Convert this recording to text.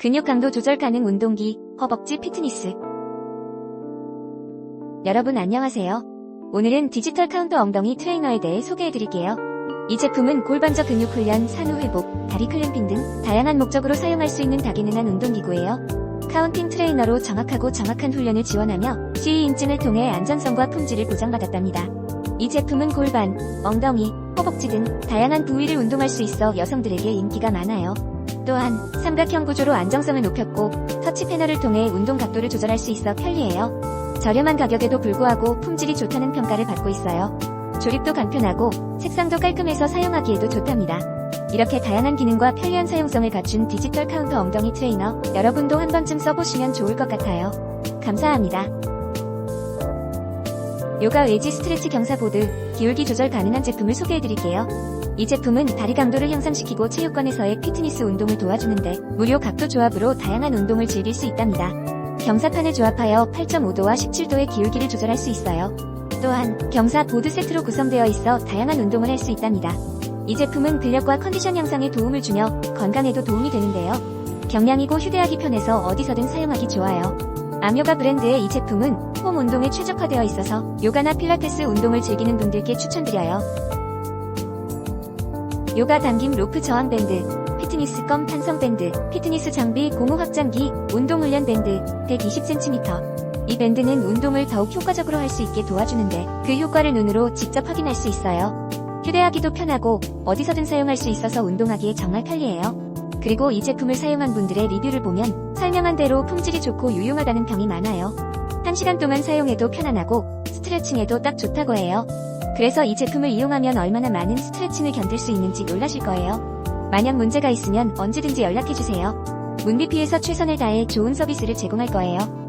근육 강도 조절 가능 운동기, 허벅지 피트니스. 여러분 안녕하세요. 오늘은 디지털 카운터 엉덩이 트레이너에 대해 소개해드릴게요. 이 제품은 골반저 근육 훈련, 산후 회복, 다리 클램핑 등 다양한 목적으로 사용할 수 있는 다기능한 운동기구예요. 카운팅 트레이너로 정확하고 정확한 훈련을 지원하며 CE 인증을 통해 안전성과 품질을 보장받았답니다. 이 제품은 골반, 엉덩이, 허벅지 등 다양한 부위를 운동할 수 있어 여성들에게 인기가 많아요. 또한 삼각형 구조로 안정성을 높였고 터치 패널을 통해 운동 각도를 조절할 수 있어 편리해요. 저렴한 가격에도 불구하고 품질이 좋다는 평가를 받고 있어요. 조립도 간편하고 색상도 깔끔해서 사용하기에도 좋답니다. 이렇게 다양한 기능과 편리한 사용성을 갖춘 디지털 카운터 엉덩이 트레이너 여러분도 한 번쯤 써보시면 좋을 것 같아요. 감사합니다. 요가 웨지 스트레치 경사보드 기울기 조절 가능한 제품을 소개해드릴게요. 이 제품은 다리 강도를 향상시키고 체육관에서의 피트니스 운동을 도와주는데 무료 각도 조합으로 다양한 운동을 즐길 수 있답니다. 경사판을 조합하여 8.5도와 17도의 기울기를 조절할 수 있어요. 또한 경사 보드 세트로 구성되어 있어 다양한 운동을 할 수 있답니다. 이 제품은 근력과 컨디션 향상에 도움을 주며 건강에도 도움이 되는데요. 경량이고 휴대하기 편해서 어디서든 사용하기 좋아요. 암요가 브랜드의 이 제품은 홈 운동에 최적화되어 있어서 요가나 필라테스 운동을 즐기는 분들께 추천드려요. 요가 당김 로프 저항 밴드, 피트니스 껌 탄성 밴드, 피트니스 장비 고무 확장기, 운동 훈련 밴드 120cm. 이 밴드는 운동을 더욱 효과적으로 할 수 있게 도와주는데 그 효과를 눈으로 직접 확인할 수 있어요. 휴대하기도 편하고 어디서든 사용할 수 있어서 운동하기에 정말 편리해요. 그리고 이 제품을 사용한 분들의 리뷰를 보면 설명한 대로 품질이 좋고 유용하다는 평이 많아요. 한 시간 동안 사용해도 편안하고 스트레칭에도 딱 좋다고 해요. 그래서 이 제품을 이용하면 얼마나 많은 스트레칭을 견딜 수 있는지 놀라실 거예요. 만약 문제가 있으면 언제든지 연락해주세요. 문비피에서 최선을 다해 좋은 서비스를 제공할 거예요.